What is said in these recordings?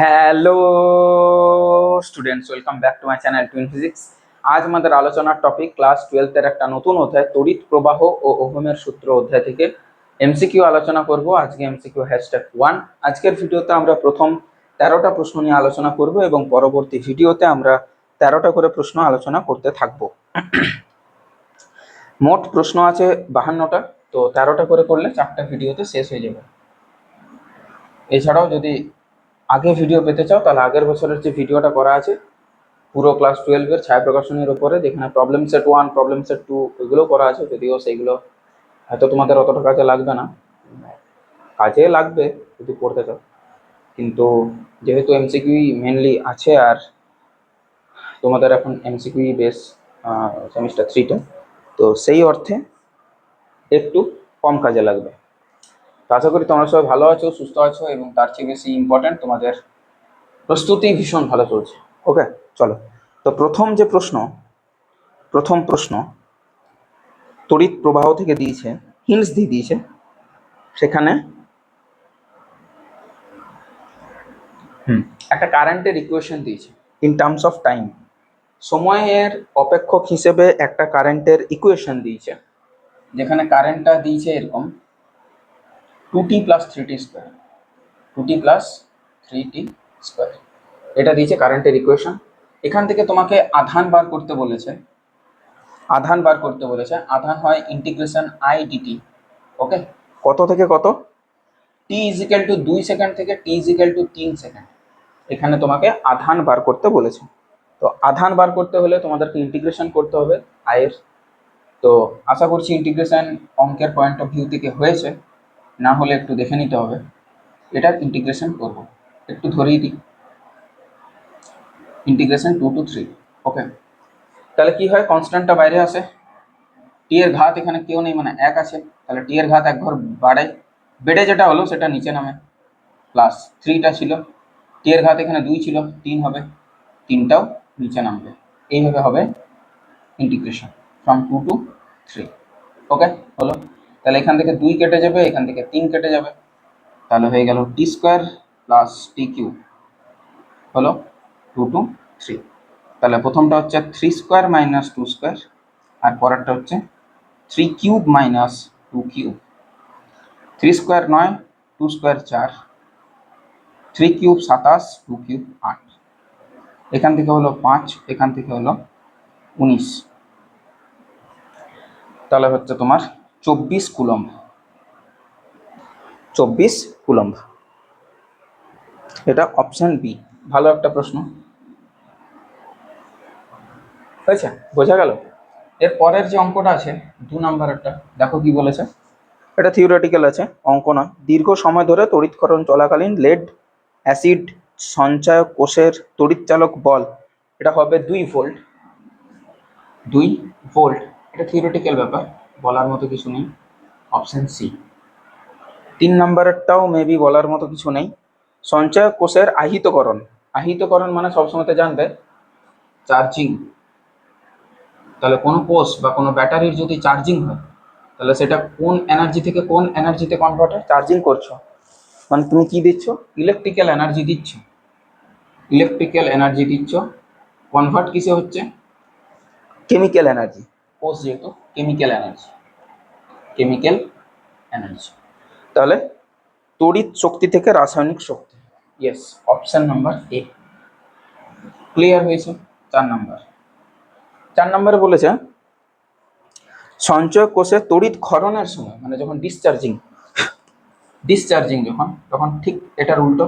Hello students welcome back to my channel twin physics আজ আমাদের আলোচনার টপিক ক্লাস টুয়েলথের একটা নতুন অধ্যায়, তড়িৎ প্রবাহ ও ওহমের সূত্র অধ্যায় থেকে। এমসিকিউ আলোচনা করব, আজকে এমসিকিউ হ্যাশট্যাগ ওয়ান আজকের ভিডিওতে আমরা প্রথম তেরোটা প্রশ্ন নিয়ে আলোচনা করব এবং পরবর্তী ভিডিওতে আমরা তেরোটা করে প্রশ্ন আলোচনা করতে থাকব। মোট প্রশ্ন আছে বাহান্নটা, তো তেরোটা করে করলে চারটা ভিডিওতে শেষ হয়ে যাবে। এছাড়াও যদি আগে ভিডিও পেতে চাও, তাহলে আগের বছরের যে ভিডিওটা করা আছে, পুরো ক্লাস টুয়েলভের ছায়া প্রকাশনের উপরে, যেখানে problem set one problem set two ওইগুলো করা আছে, যদিও সেইগুলো হয়তো তোমাদের অতটা কাজে লাগবে না। কাজে লাগবে যদি পড়তে চাও। কিন্তু যেহেতু এমসিকিউই মেনলি আছে, আর তোমাদের এখন এমসিকিউই বেশ সেমিস্টার থ্রিটা তো সেই অর্থে একটু কম কাজে লাগবে। আশা করি তোমরা সবাই ভালো আছো সুস্থ আছো এবং তার চেয়ে বেশি ইম্পর্ট্যান্ট তোমাদের প্রস্তুতি ভীষণ ভালো চলছে। ওকে চলো। তো প্রথম যে প্রশ্ন প্রথম প্রশ্ন তড়িৎ প্রবাহ থেকে দিয়েছে হিন্টস দিয়ে দিয়েছে সেখানে হুম। একটা কারেন্টের ইকুয়েশন দিয়েছে। ইন টার্মস অফ টাইম সময়ের অপেক্ষক হিসেবে একটা কারেন্টের ইকুয়েশন দিয়েছে। যেখানে কারেন্টটা দিয়েছে এরকম। Two T plus three T square two T plus three T square এটা দিয়েছে কারেন্টের ইকুয়েশন এখান থেকে তোমাকে আধান বার করতে বলেছে। আধান বার করতে বলেছে। আধান হয় ইন্টিগ্রেশন আই ডিটি ওকে কত থেকে কত? টি ইজিক্যাল টু দুই সেকেন্ড থেকে টি ইজিক্যাল টু তিন সেকেন্ড এখানে তোমাকে আধান বার করতে বলেছে। তো আধান বার করতে হলে তোমাদেরকে ইন্টিগ্রেশন করতে হবে আয়ের তো আশা করছি ইন্টিগ্রেশন অঙ্কের পয়েন্ট অফ ভিউ থেকে হয়েছে। না হলে একটু দেখে নিতে হবে। এটা ইন্টিগ্রেশন করব। একটু ধরেই দিই। Integration two to three okay তাহলে কি হয়? কনস্ট্যান্টটা বাইরে আসে। টি এর ঘাত এখানে কেউ নেই মানে এক আছে। তাহলে টি এর ঘাত এক ঘর বাড়ায় বেড়ে যেটা হলো, সেটা নিচে নামে। প্লাস থ্রিটা ছিল। টি এর ঘাত এখানে দুই ছিল, তিন হবে। তিনটাও নিচে নামবে। এইভাবে হবে integration from two to three okay হলো। তাহলে এখান থেকে দুই কেটে যাবে, এখান থেকে তিন কেটে যাবে। তাহলে হয়ে গেল T square plus T cube হলো টু টু থ্রি তাহলে প্রথমটা হচ্ছে three square minus two square আর পরেরটা হচ্ছে three cube minus two cube three square নয় টু স্কোয়ার চার। থ্রি কিউব সাতাশ টু কিউব আট। এখান থেকে হলো পাঁচ, এখান থেকে হলো উনিশ। তাহলে হচ্ছে তোমার চব্বিশ কুলম্ব। চব্বিশ কুলম্ব। এটা অপশন বি ভালো একটা প্রশ্ন। হয়েছে? বোঝা গেল? এর পরের যে অঙ্কটা আছে, দু নাম্বারেরটা দেখো কি বলেছে। এটা থিওরিটিক্যাল আছে, অঙ্ক নয়। দীর্ঘ সময় ধরে তড়িৎকরণ চলাকালীন লেড অ্যাসিড সঞ্চয়ক কোষের তড়িৎচালক বল। এটা হবে দুই ভোল্ট দুই ভোল্ট এটা থিওরিটিক্যাল ব্যাপার। বলার মতো কিছু নেই। অপশন সি তিন নাম্বারেরটাও মেবি বলার মতো কিছু নেই। সঞ্চয় কোষের আহিতকরণ। আহিতকরণ মানে সবসময় তো জানবে চার্জিং তাহলে কোনো কোষ বা কোনো ব্যাটারির যদি চার্জিং হয়, তাহলে সেটা কোন এনার্জি থেকে কোন এনার্জিতে কনভার্ট হয়? চার্জিং করছ। মানে তুমি কি দিচ্ছ? ইলেকট্রিক্যাল এনার্জি দিচ্ছ। ইলেকট্রিক্যাল এনার্জি দিচ্ছ। কনভার্ট কিসে হচ্ছে? কেমিক্যাল এনার্জি কোষ যেহেতু কেমিক্যাল এনার্জি কেমিক্যাল এনার্জি তাহলে তড়িৎ শক্তি থেকে রাসায়নিক শক্তি। Yes option number A clear হয়েছে? চার নাম্বার চার নম্বরে বলেছে সঞ্চয় কোষে তড়িৎ ক্ষরণের সময় মানে যখন ডিসচার্জিং ডিসচার্জিং যখন তখন ঠিক এটার উল্টো।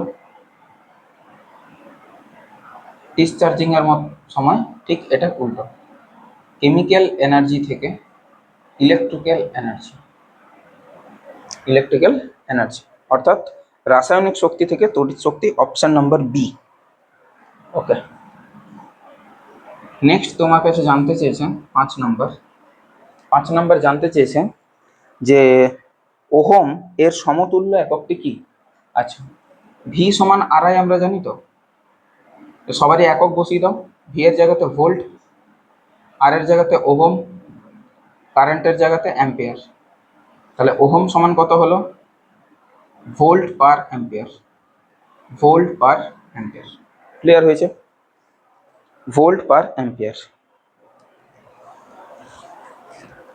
ডিসচার্জিং এর সময় ঠিক এটা উল্টো। কেমিক্যাল এনার্জি থেকে ইলেকট্রিক্যাল এনার্জি। ইলেকট্রিক্যাল এনার্জি, অর্থাৎ রাসায়নিক শক্তি থেকে তড়িৎ শক্তি, option number B okay next তোমার কাছে জানতে চেয়েছেন পাঁচ নম্বর। পাঁচ নম্বর জানতে চেয়েছেন যে ওহম এর সমতুল্য এককটি কি? আচ্ছা ভি সমান আড়াই আমরা জানি তো? সবারই একক বসিয়ে দাও। ভি এর জায়গাতে ভোল্ট আর এর জায়গাতে ওহম কারেন্টের জায়গাতে অ্যাম্পিয়ার তাহলে ওহম সমান কত হলো? Volt per ampere volt per ampere clear হয়েছে? ভোল্ট পার অ্যাম্পিয়ার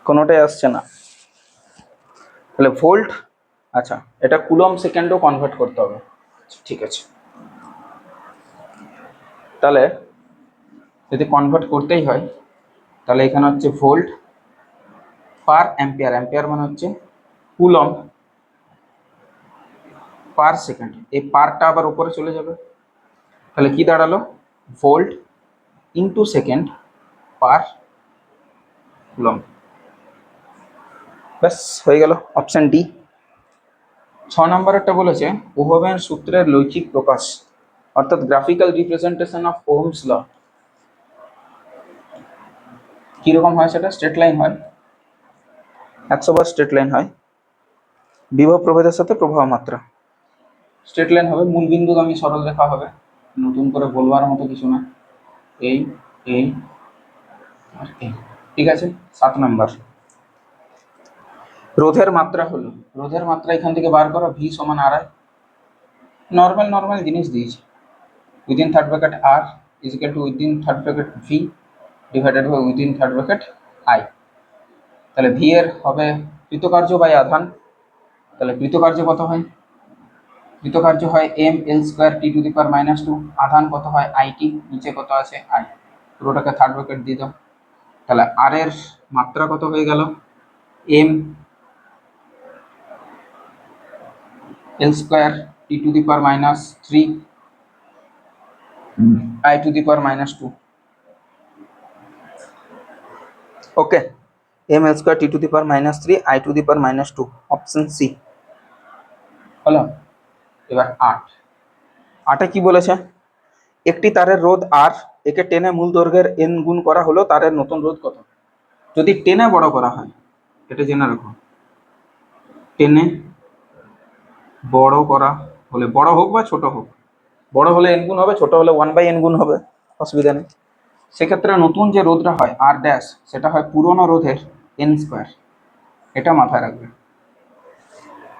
কোনোটাই আসছে না। তাহলে ভোল্ট আচ্ছা এটা কুলম সেকেন্ডও কনভার্ট করতে হবে। ঠিক আছে। তাহলে যদি কনভার্ট করতেই হয় তাহলে এখানে হচ্ছে ভোল্ট পার অ্যাম্পিয়ার অ্যাম্পিয়ার মানে হচ্ছে কুলম পার সেকেন্ড। এই পারটা আবার উপরে চলে যাবে। তাহলে কি দাঁড়াল? Volt into second per coulomb ব্যাস, হয়ে গেল অপশন ডি। ছ নম্বরেরটা বলেছে, ওহমের সূত্রের লৈখিক প্রকাশ, অর্থাৎ graphical representation of ohm's law. কীরকম হয় সেটা? স্ট্রেট লাইন হয়। একশো বার স্ট্রেট লাইন হয়। বিভব প্রভেদের সাথে প্রবাহ মাত্রা। স্ট্রেট লাইন হবে, মূল বিন্দুগামী সরল রেখা হবে। নতুন করে বলবার মতো কিছু না। এই এই আর এই ঠিক আছে? সাত নাম্বার। রোধের মাত্রা হলো। রোধের মাত্রা এখান থেকে বার করো ভি সমান আড়াই নর্মাল নর্মাল জিনিস দিয়েছি। Within third bracket R equal to within third bracket V divided by within third bracket I তাহলে ভি এর হবে কৃতকার্য বাই আধান। তাহলে কৃতকার্য কত হয়? কৃতকার্য হয় M L square T to the power minus two আধান কত হয়? আই টি নিচে কত আছে? আই পুরোটাকে থার্ড ব্র্যাকেট দিয়ে দাও। তাহলে আর এর মাত্রা কত হয়ে গেল? M L square T to the power minus three I to the power minus two okay M L square T to the power minus three I to the power minus two option C হলো এবার আট। আটে কি বলেছে? একটি তারের রোধ আর একে টেনে মূল দৈর্ঘ্যের এন গুণ করা হলো তারের নতুন রোধ কত? যদি টেনে বড় করা হয় এটা জেনে রাখো। টেনে বড় করা হলে বড় হোক বা ছোট হোক বড় হলে এন গুণ হবে ছোট হলে ওয়ান বাই এন গুণ হবে অসুবিধা নেই। সেক্ষেত্রে নতুন যে রোধটা হয়, আর ড্যাশ সেটা হয় পুরনো রোধের এন স্কোয়ার এটা মাথায় রাখবে।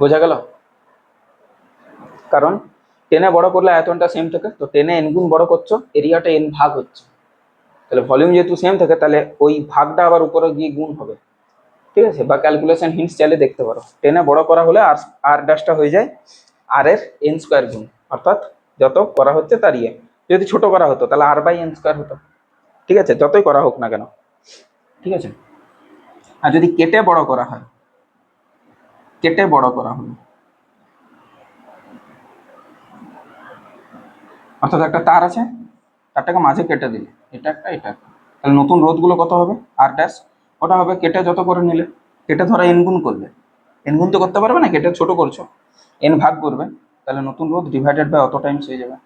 বোঝা গেল? কারণ টেনে বড় করলে আয়তনটা সেম থাকে, তো টেনে এন গুণ বড় করছ এরিয়াটা এন ভাগ হচ্ছে। তাহলে ভলিউম যেহেতু সেম থাকে, তাহলে ওই ভাগটা আবার উপরে গিয়ে গুণ হবে। ঠিক আছে? বা ক্যালকুলেশন হিন্টস চাইলে দেখতে পারো। টেনে বড় করা হলে আর আর ড্যাশটা হয়ে যায় আর এর এন স্কোয়ার গুণ। অর্থাৎ যত করা হচ্ছে তার ইয়ে যদি ছোট করা হতো, তাহলে আর বাই এন স্কোয়ার হতো। ঠিক আছে? যতই করা হোক না কেন। ঠিক আছে? আর যদি কেটে বড় করা হয়, কেটে বড় করা হলো। অর্থাৎ একটা তার আছে, তারটাকে মাঝে কেটে দিলে। এটা একটা এটা একটা। তাহলে নতুন রোধগুলো কত হবে? আর ড্যাশ ওটা হবে কেটে যত করে নিলে। কেটে ধরা এন গুণ করবে এন গুণ তো করতে পারবে না, কেটে ছোট করছ। এন ভাগ করবে। তাহলে নতুন রোধ ডিভাইডেড বাই অত টাইমস হয়ে যাবে।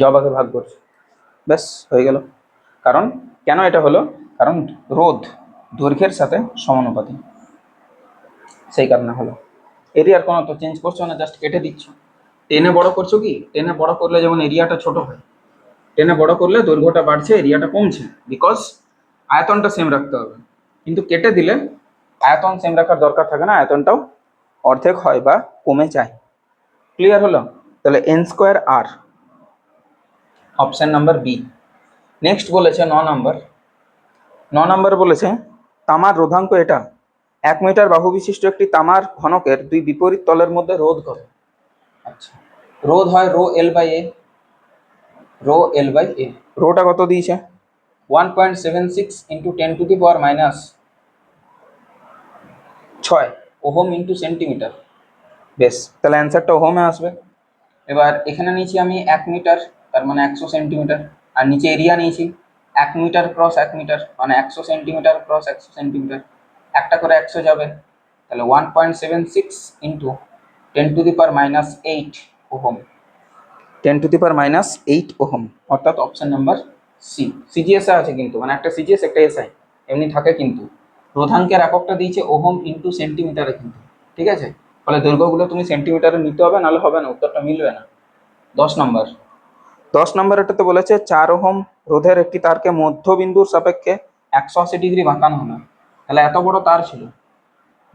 জবাকে ভাগ করছ। ব্যাস, হয়ে গেল। কারণ কেন এটা হলো? কারণ রোধ দৈর্ঘ্যের সাথে সমানুপাতি সেই কারণে হলো। এরিয়ার কোনো তো চেঞ্জ করছ না জাস্ট কেটে দিচ্ছ। টেনে বড় করছ কি? টেনে বড় করলে যেমন এরিয়াটা ছোট হয় টেনে বড় করলে দৈর্ঘ্যটা বাড়ছে, এরিয়াটা কমছে। বিকজ আয়তনটা সেম রাখতে হবে। কিন্তু কেটে দিলে আয়তন সেম রাখার দরকার থাকে না, আয়তনটাও অর্ধেক হয় বা কমে যায়। ক্লিয়ার হলো? তাহলে N square R option number B. Next বলেছে ন নাম্বার। ন নাম্বার বলেছে, তামার রোধাঙ্ক এটা। এক মিটার বাহু বিশিষ্ট একটি তামার ঘনকের দুই বিপরীত তলের মধ্যে রোধ করে। আচ্ছা রোধ হয় rho L by A. Rho L by A. Rota কত দিয়েছে? One point seven six into ten to the power minus ছয় ওহম ইন্টু সেন্টিমিটার। বেশ, তাহলে অ্যান্সারটা ওহমে আসবে। এবার এখানে নিয়েছি আমি এক মিটার তার মানে একশো সেন্টিমিটার আর নিচে এরিয়া নিয়েছি এক মিটার ক্রস এক মিটার মানে একশো সেন্টিমিটার ক্রস একশো সেন্টিমিটার একটা করে একশো যাবে তাহলে one point seven six into ten to the power minus eight ohm ten to the power minus eight ohm অর্থাৎ অপশন নাম্বার সি সিজিএসএ আছে কিন্তু মানে একটা সিজিএস একটা এসআই এমনি থাকে কিন্তু। রোধাঙ্কের এককটা দিয়েছে ওহম ইন্টু সেন্টিমিটারে কিন্তু। ঠিক আছে? ফলে দৈর্ঘ্যগুলো তুমি সেন্টিমিটারে নিতে হবে নাহলে হবে না উত্তরটা মিলবে না। দশ নম্বর দশ নম্বর এটাতে বলেছে, চার ওহম রোধের একটি তারকে মধ্যবিন্দুর সাপেক্ষে একশো আশি ডিগ্রি বাঁকানো হলো। তাহলে এত বড় তার ছিল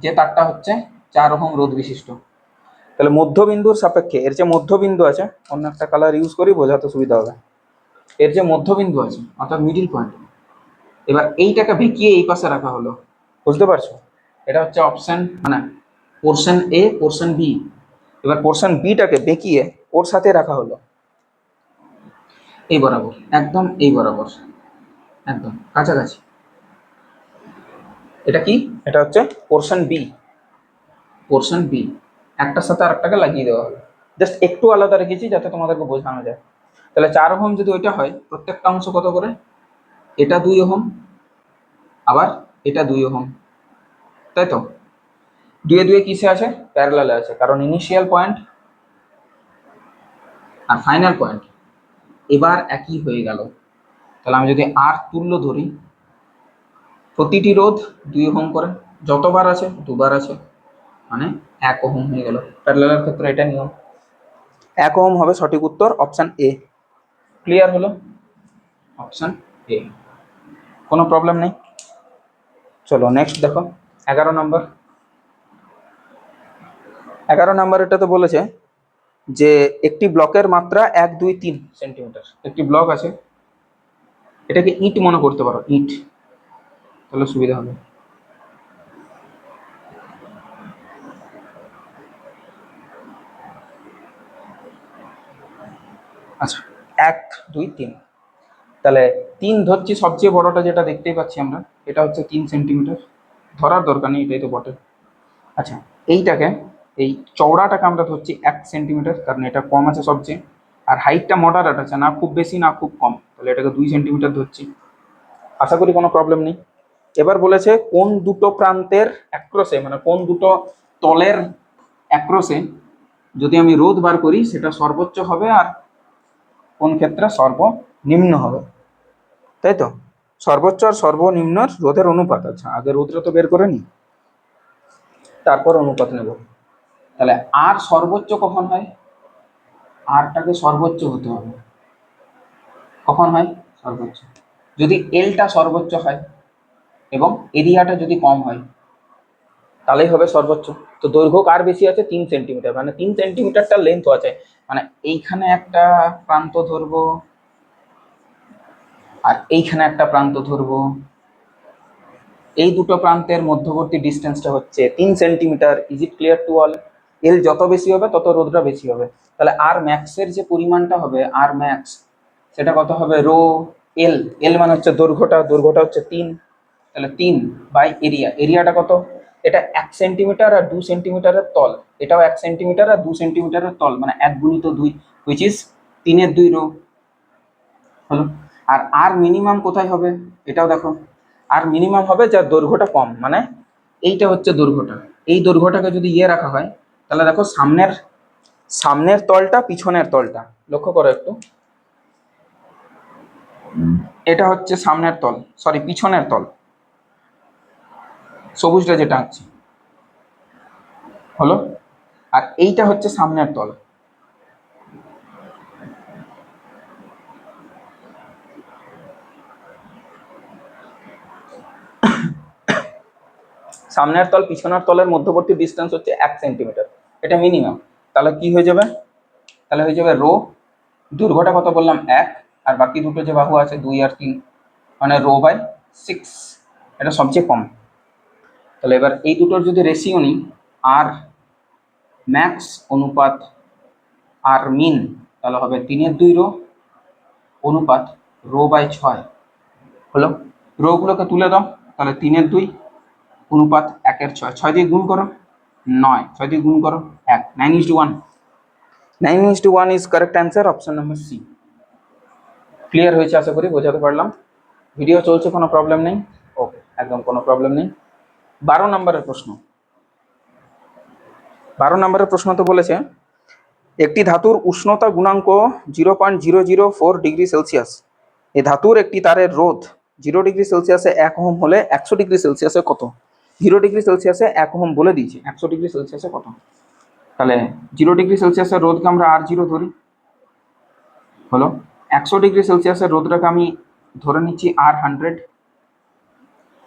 যে তারটা হচ্ছে চার ওহম রোধ বিশিষ্ট। তাহলে মধ্যবিন্দুর সাপেক্ষে, এর যে মধ্যবিন্দু আছে, অন্য একটা কালার ইউজ করি, বোঝাতে সুবিধা হবে। এর যে মধ্যবিন্দু আছে, অর্থাৎ মিডিল পয়েন্ট এবার এইটাকে বেঁকিয়ে এই পাশে রাখা হলো। বুঝতে পারছ? এটা হচ্ছে অপশন মানে পোর্শন এ পোর্শন বি এবার পোর্শন বিটাকে বেঁকিয়ে ওর সাথে রাখা হলো। এই বরাবর একদম এই বরাবর একদম কাছাকাছি। এটা কি? এটা হচ্ছে পোর্শন বি পোর্শন বি একটার সাথে আরেকটাকে লাগিয়ে দেওয়া হবে। জাস্ট একটু আলাদা রেখেছি যাতে তোমাদেরকে বোঝানো যায়। তাহলে চার ওহম যদি ওইটা হয় প্রত্যেকটা অংশ কত করে? এটা দুই ওহম আবার এটা দুই ওহম। তাই তো? দুয়ে দুয়ে কিসে আছে? প্যারালালে আছে। কারণ ইনিশিয়াল পয়েন্ট আর ফাইনাল পয়েন্ট এবার একই হয়ে গেল। তাহলে আমি যদি আর তুল্য ধরি, প্রতিটি রোধ দুই ওহম করে, যতবার আছে দুবার আছে মানে এক ওহম হয়ে গেল। প্যারালালের ক্ষেত্রে এটা নিয়ম। এক ওহম হবে সঠিক উত্তর অপশান এ ক্লিয়ার হলো? অপশান এ কোনো প্রবলেম নেই? চলো নেক্সট দেখো। এগারো নম্বর এগারো নম্বর এটা তো বলেছে যে একটি ব্লকের মাত্রা এক দুই তিন সেন্টিমিটার। একটি ব্লক আছে। এটাকে ইট মনে করতে পারো ইট। তাহলে সুবিধা হবে। আচ্ছা। এক দুই তিন। তাহলে তিন ধরছি সবচেয়ে বড়টা যেটা দেখতেই পাচ্ছি আমরা এটা হচ্ছে তিন সেন্টিমিটার। ধরার দরকার নেই এটাই তো বটে। আচ্ছা এইটাকে এই চওড়াটাকে আমরা ধরছি এক সেন্টিমিটার কারণ এটা কম আছে সবচেয়ে। আর হাইটটা মডারেট আছে, না খুব বেশি, না খুব কম। তাহলে এটাকে দুই সেন্টিমিটার ধরছি। আশা করি কোনো প্রবলেম নেই। এবার বলেছে কোন দুটো প্রান্তের অ্যাক্রসে মানে কোন দুটো তলের অ্যাক্রসে যদি আমি রোদ বার করি, সেটা সর্বোচ্চ হবে আর কোন ক্ষেত্রে সর্বনিম্ন হবে। তাই তো? সর্বোচ্চ আর সর্বনিম্ন রোধের অনুপাত। আচ্ছা আগে রোধটা তো বের করে নি তারপর অনুপাত নেব। তাহলে আর সর্বোচ্চ কখন হয়? আরটাকে সর্বোচ্চ হতে হবে। কখন হয়? সর্বোচ্চ। যদি এলটা সর্বোচ্চ হয় এবং এরিয়াটা যদি কম হয়, তাহলেই হবে সর্বোচ্চ। তো দৈর্ঘ্য কার বেশি আছে? তিন সেন্টিমিটার। মানে তিন সেন্টিমিটারটা লেন্থ আছে। মানে এইখানে একটা প্রান্ত ধরবো আর এইখানে একটা প্রান্ত ধরবো। এই দুটো প্রান্তের মধ্যবর্তী ডিস্টেন্সটা হচ্ছে তিন centimeter. Is it clear to all L যত বেশি হবে, তত রোদটা বেশি হবে। তাহলে আর ম্যাক্সের যে পরিমাণটা হবে আর ম্যাক্স সেটা কত হবে? রো এল এল মানে হচ্ছে দৈর্ঘ্যটা দৈর্ঘ্যটা হচ্ছে তিন। তাহলে তিন বাই এরিয়া এরিয়াটা কত? এটা এক সেন্টিমিটার আর দু সেন্টিমিটারের তল। এটাও এক সেন্টিমিটার আর দু সেন্টিমিটারের তল মানে এক গুণিত দুই হুইচ ইজ তিনের দুই রো। হলো? আর আর মিনিমাম কোথায় হবে? এটাও দেখো। আর মিনিমাম হবে যার দৈর্ঘ্যটা কম মানে এইটা হচ্ছে দৈর্ঘ্যটা। এই দৈর্ঘ্যটাকে যদি ইয়ে রাখা হয় তাহলে দেখো সামনের সামনের তলটা, পিছনের তলটা। লক্ষ্য করো একটু। এটা হচ্ছে সামনের তল সরি পিছনের তল। সবুজটা যেটা আঁকছি হলো? আর এইটা হচ্ছে সামনের তল। সামনের তল, পিছনের তলের মধ্যবর্তী ডিস্টেন্স হচ্ছে এক সেন্টিমিটার এটা মিনিমাম তাহলে কি হয়ে যাবে? তাহলে হয়ে যাবে রো দৈর্ঘ্যটা কত বললাম? এক। আর বাকি দুটো যে বাহু আছে, দুই আর তিন মানে রো বাই সিক্স এটা সবচেয়ে কম। তাহলে এবার এই দুটোর যদি রেশিও নিই আর ম্যাক্স অনুপাত আর মিন তাহলে হবে তিনের দুই রো অনুপাত রো বাই ছয়। হলো? রোগুলোকে তুলে দাও, তাহলে তিনের দুই, অনুপাত একের ছয়। ছয় দিয়ে গুণ করো। নয়। ছয় দিয়ে গুণ করো, এক। Nine is to one nine is to one is correct answer option number C clear হয়েছে আশা করি, বোঝাতে পারলাম। ভিডিও চলছে, কোনো প্রবলেম নেই। ওকে একদম কোনো প্রবলেম নেই। বারো নম্বরের প্রশ্ন। বারো নম্বরের প্রশ্ন তো বলেছে, একটি ধাতুর উষ্ণতা গুণাঙ্ক zero point zero zero four degree Celsius এই ধাতুর একটি তারের রোধ জিরো ডিগ্রি সেলসিয়াসে এক ওহম হলে একশো ডিগ্রি সেলসিয়াসে কত? জিরো ডিগ্রি সেলসিয়াসে এক ওহম বলে দিয়েছি, একশো ডিগ্রি সেলসিয়াসে কত? তাহলে জিরো ডিগ্রি সেলসিয়াসের রোদকে আমরা আর জিরো ধরি। হলো, একশো ডিগ্রি সেলসিয়াসের রোদটাকে আমি ধরে নিচ্ছি আর হান্ড্রেড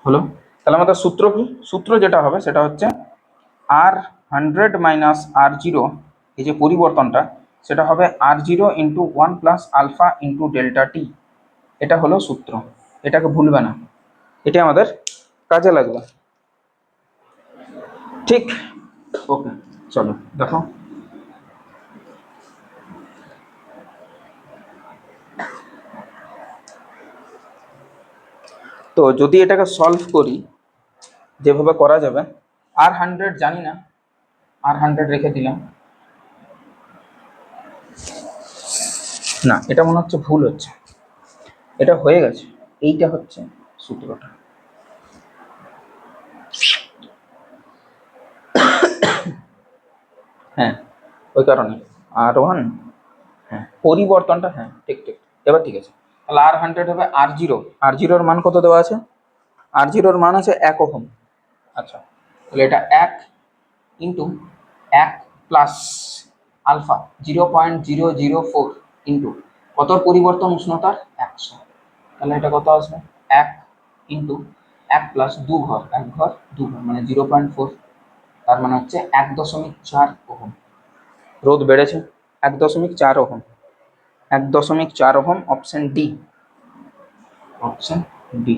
হলো, তাহলে আমাদের সূত্র কি? সূত্র যেটা হবে সেটা হচ্ছে R hundred minus R zero এই যে পরিবর্তনটা, সেটা হবে R zero into one plus alpha into delta T এটা হলো সূত্র, এটাকে ভুলবে না। এটা আমাদের কাজে লাগবে। ঠিক। ওকে, চলো, দেখো। তো যদি এটাকে সলভ করি, যেভাবে করা যাবে আর হান্ড্রেড জানি না আর হান্ড্রেড রেখে দিলাম। না, এটা মনে হচ্ছে ভুল হচ্ছে। এটা হয়ে গেছে, এইটা হচ্ছে সূত্রটা। হ্যাঁ। ওই কারণে আর ওয়ান হ্যাঁ পরিবর্তনটা হ্যাঁ ঠিক ঠিক। এবার ঠিক আছে। তাহলে আর হান্ড্রেড হবে আর জিরো আর জিরোর মান কত দেওয়া আছে? আর জিরোর মান আছে এক ওহম। আচ্ছা। তাহলে এটা এক ইন্টু এক plus alpha zero point zero zero four into কতর পরিবর্তন উষ্ণতার? একশো। তাহলে এটা কত আসবে? এক ইন্টু এক প্লাস দু ঘর এক ঘর দু ঘর মানে জিরো পয়েন্ট ফোর তার মানে হচ্ছে এক দশমিক চার ওহম। রোদ বেড়েছে এক দশমিক চার ওহম। এক দশমিক চার ohm option D option D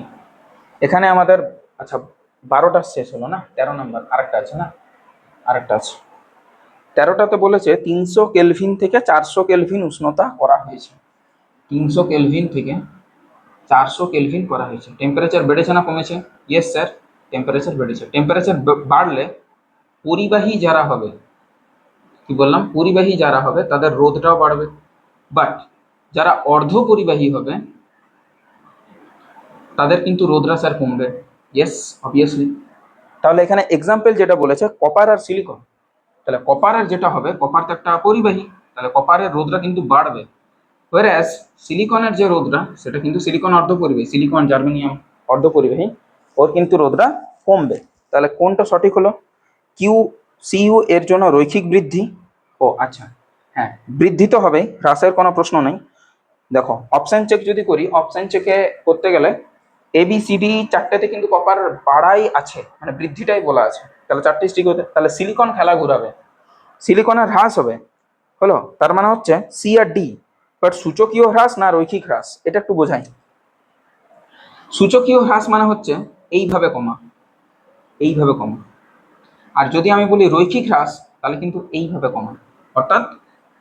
এখানে আমাদের আচ্ছা বারোটা শেষ হলো না? তেরো নম্বর আরেকটা আছে না? আরেকটা আছে। তেরোটাতে বলেছে তিনশো কেলভিন থেকে চারশো কেলভিন উষ্ণতা করা হয়েছে। তিনশো কেলভিন থেকে চারশো কেলভিন করা হয়েছে। টেম্পারেচার বেড়েছে না কমেছে? ইয়েস স্যার টেম্পারেচার বেড়েছে। টেম্পারেচার বাড়লে পরিবাহী যারা হবে, কি বললাম? পরিবাহী যারা হবে, তাদের রোধটাও বাড়বে। বাট যারা অর্ধ পরিবাহী হবে, তাদের কিন্তু রোধরা স্যার কমবে। ইয়েস অবভিয়াসলি তাহলে এখানে এক্সাম্পল যেটা বলেছে কপার আর সিলিকন তাহলে কপার আর যেটা হবে কপার তো একটা পরিবাহী। তাহলে কপারের রোধরা কিন্তু বাড়বে। ওয়ারাস সিলিকনের যে রোধরা সেটা কিন্তু সিলিকন অর্ধ পরিবাহী সিলিকন জার্মেনিয়াম অর্ধ পরিবাহী, ওর কিন্তু রোধরা কমবে। তাহলে কোনটা সঠিক হলো? কিউ সিইউ এর জন্য রৈখিক বৃদ্ধি। ও আচ্ছা। হ্যাঁ বৃদ্ধি তো হবেই, হ্রাসের কোনো প্রশ্ন নেই। দেখো অপশন চেক যদি করি অপশন চেকে করতে গেলে এ বি সি ডি চারটেতে কিন্তু কপার বাড়াই আছে মানে বৃদ্ধিটাই বলা আছে। তাহলে চারটে স্টিক হতে, তাহলে সিলিকন খেলা ঘুরাবে। সিলিকনের হ্রাস হবে। হলো, তার মানে হচ্ছে সি আর ডি বাট সূচকীয় হ্রাস না রৈখিক হ্রাস? এটা একটু বোঝাই। সূচকীয় হ্রাস মানে হচ্ছে, এইভাবে কমা। এইভাবে কমা। আর যদি আমি বলি রৈখিক হ্রাস, তাহলে কিন্তু এইভাবে কমা। অর্থাৎ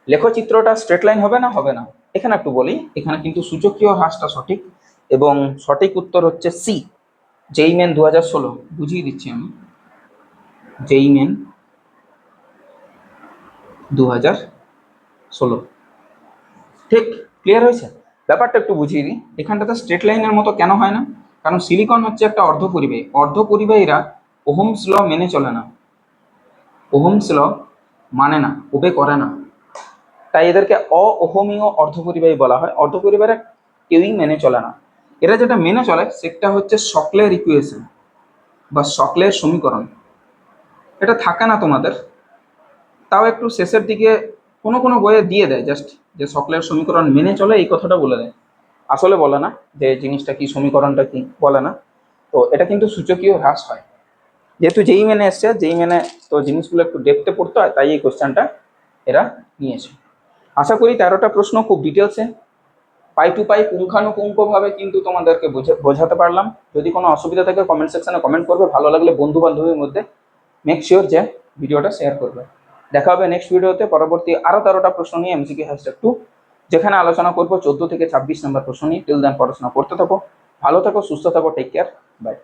লেখচিত্রটা স্ট্রেট লাইন হবে না হবে না। এখানে একটু বলি, এখানে কিন্তু সূচকীয় হ্রাসটা সঠিক এবং সঠিক উত্তর হচ্ছে সি যেই মেন দু হাজার ষোলো, বুঝিয়ে দিচ্ছি আমি। যেই মেন দু হাজার ষোলো। ঠিক ক্লিয়ার হয়েছে? ব্যাপারটা একটু বুঝিয়ে দিই। এখানটাতে স্ট্রেট লাইনের মতো কেন হয় না? কারণ সিলিকন হচ্ছে একটা অর্ধ পরিবাহী অর্ধ পরিবাহীরা ওহমস ল মেনে চলে না। ওহমস ল মানে না, ওবে করে না। তাই এদেরকে অহমীয় অর্ধপরিবাহী বলা হয়। অর্ধপরিবারে কেউই মেনে চলে না। এরা যেটা মেনে চলে, সেটা হচ্ছে সকলের ইকুয়েশন বা সকলের সমীকরণ। এটা থাকে না তোমাদের। তাও একটু শেষের দিকে কোনো কোনো বইয়ে দিয়ে দেয় জাস্ট যে সকলের সমীকরণ মেনে চলে এই কথাটা বলে দেয়। আসলে বলে না যে জিনিসটা কি, সমীকরণটা কি, বলে না। তো এটা কিন্তু সূচকীয় হ্রাস হয়। যেহেতু যেই মেনে এসছে যেই মেনে তো জিনিসগুলো একটু দেখতে পড়তে হয়, তাই এই কোশ্চেনটা এরা নিয়েছে। আশা করি তেরোটা প্রশ্ন খুব ডিটেলসে পাই টু পাই, পুঙ্খানুপুঙ্খভাবে কিন্তু তোমাদেরকে বোঝা- বোঝাতে পারলাম। যদি কোনো অসুবিধা থাকে কমেন্ট সেকশনে কমেন্ট করবে, ভালো লাগলে বন্ধু বান্ধবীর মধ্যে মেক শিওর যে ভিডিওটা শেয়ার করবে। দেখা হবে নেক্সট ভিডিওতে পরবর্তী আরও তেরোটা প্রশ্ন নিয়ে এমসিকে হ্যাশট্যাগ টু যেখানে আলোচনা করব চোদ্দ থেকে ছাব্বিশ নম্বর প্রশ্ন নিয়ে। টিল দেন পড়াশোনা করতে থাকো, ভালো থাকো, সুস্থ থাকো টেক কেয়ার বাই